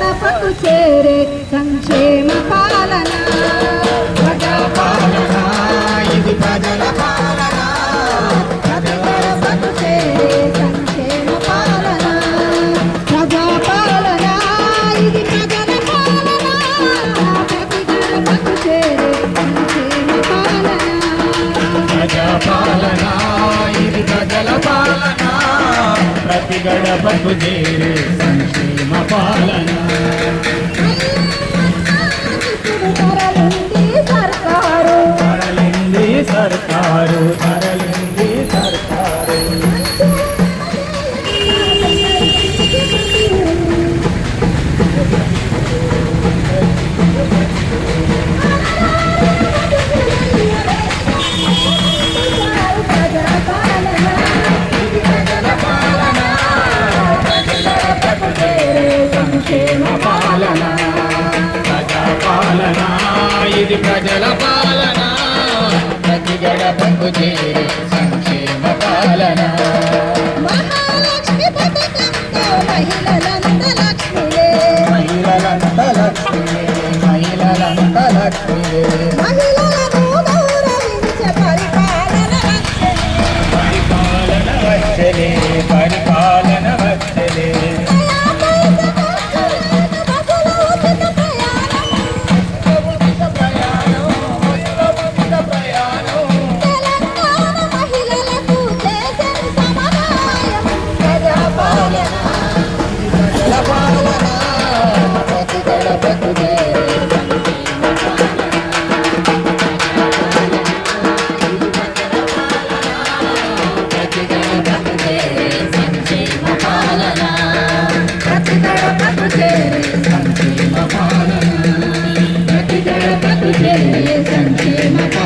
గడపకు చేరే సంక్షేమ పాలన. గడపకు చేరే సంక్షేమ పాలన. సర్కారు. సర్కారు. ఇది ప్రజల పాలన. ప్రతి గడపకు చేరే సంక్షేమ పాలన. మహాలక్ష్మి పథకంతో మహిళలందరూ